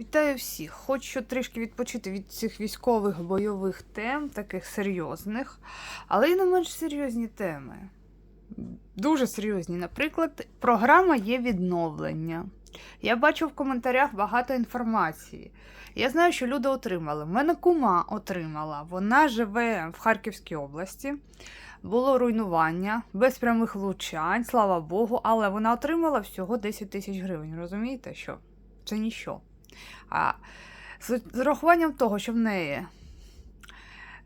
Вітаю всіх! Хочу трішки відпочити від цих військових бойових тем, таких серйозних, але й не менш серйозні теми. Дуже серйозні. Наприклад, програма є відновлення. Я бачу в коментарях багато інформації. Я знаю, що люди отримали. В мене кума отримала. Вона живе в Харківській області. Було руйнування без прямих влучань, слава Богу, але вона отримала всього 10 тисяч гривень. Розумієте, що? Це ніщо. А з урахуванням того, що в неї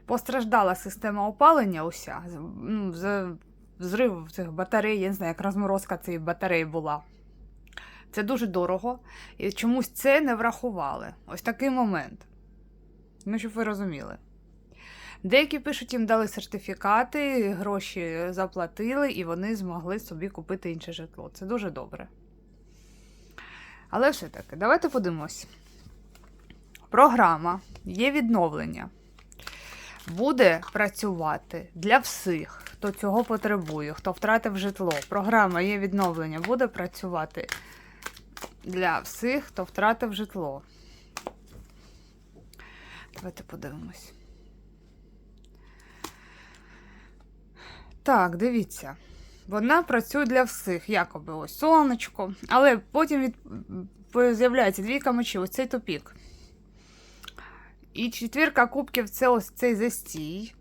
постраждала система опалення уся, ну, взрив цих батарей, я не знаю, як розморозка цієї батареї була. Це дуже дорого. І чомусь це не врахували. Ось такий момент. Ну, щоб ви розуміли. Деякі пишуть, їм дали сертифікати, гроші заплатили, і вони змогли собі купити інше житло. Це дуже добре. Але все-таки, давайте подивимось. Програма є відновлення. Буде працювати для всіх, хто цього потребує, хто втратив житло. Програма є відновлення, буде працювати для всіх, хто втратив житло. Давайте подивимось. Так, дивіться. Вона працює для всіх, якоби ось сонечко. Але потім від... з'являється двійка мечів, ось цей тупік. І четвірка кубків це ось цей застій.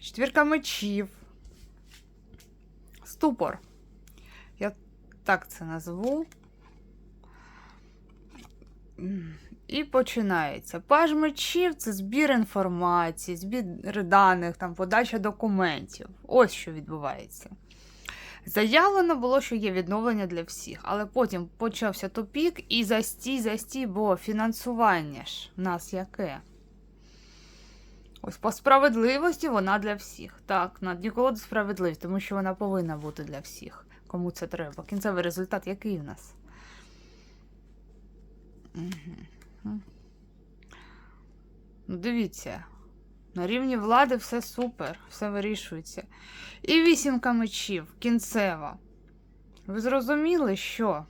Четвірка мечів. Ступор. Я так це назву. І починається. Паж мечів це збір інформації, збір даних, там, подача документів. Ось що відбувається. Заявлено було, що є відновлення для всіх, але потім почався тупік і застій, застій, бо фінансування ж в нас яке? Ось по справедливості вона для всіх. Так, ніколи справедливість, тому що вона повинна бути для всіх, кому це треба. Кінцевий результат який в нас? Угу. Ну, дивіться, на рівні влади все супер, все вирішується. І вісімка мечів, кінцева. Ви зрозуміли, що?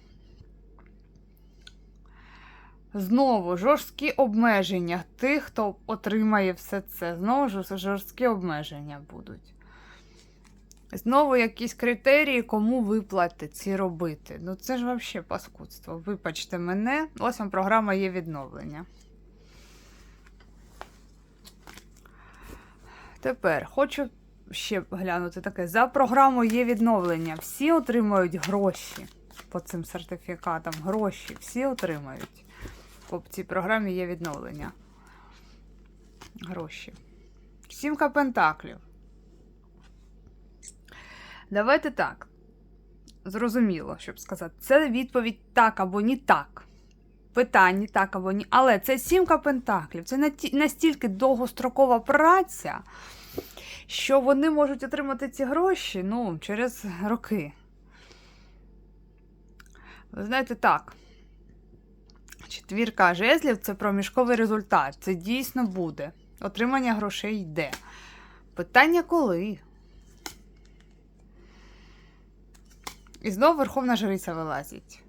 Знову жорсткі обмеження тих, хто отримає все це. Знову ж жорсткі обмеження будуть. Знову якісь критерії, кому виплати ці робити. Ну це ж взагалі паскудство. Вибачте мене, ось вам програма є відновлення. Тепер хочу ще глянути таке. За програмою є відновлення. Всі отримають гроші по цим сертифікатам. Гроші всі отримають. По цій програмі є відновлення. Гроші. Сімка пентаклів. Давайте так. Зрозуміло, щоб сказати. Це відповідь так або ні так. Питання так або ні. Але це сімка пентаклів. Це настільки довгострокова праця, що вони можуть отримати ці гроші ну, через роки. Ви знаєте, так. Четвірка жезлів це проміжковий результат. Це дійсно буде. Отримання грошей йде. Питання коли? І знову Верховна Жриця вилазить.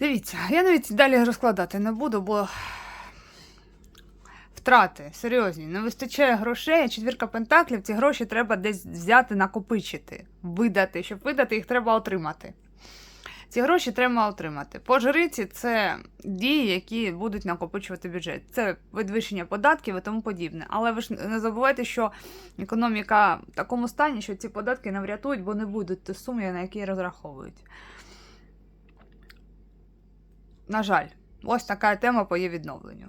Дивіться, я навіть далі розкладати не буду, бо втрати серйозні. Не вистачає грошей, а четвірка пентаклів, ці гроші треба десь взяти, накопичити, видати. Щоб видати, їх треба отримати. Ці гроші треба отримати. По жриці це дії, які будуть накопичувати бюджет. Це підвищення податків і тому подібне. Але ви ж не забувайте, що економіка в такому стані, що ці податки не врятують, бо не будуть ті суми, на які розраховують. На жаль, ось така тема по є відновленню.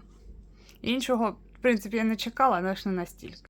Іншого, в принципі, я не чекала, але ж не настільки.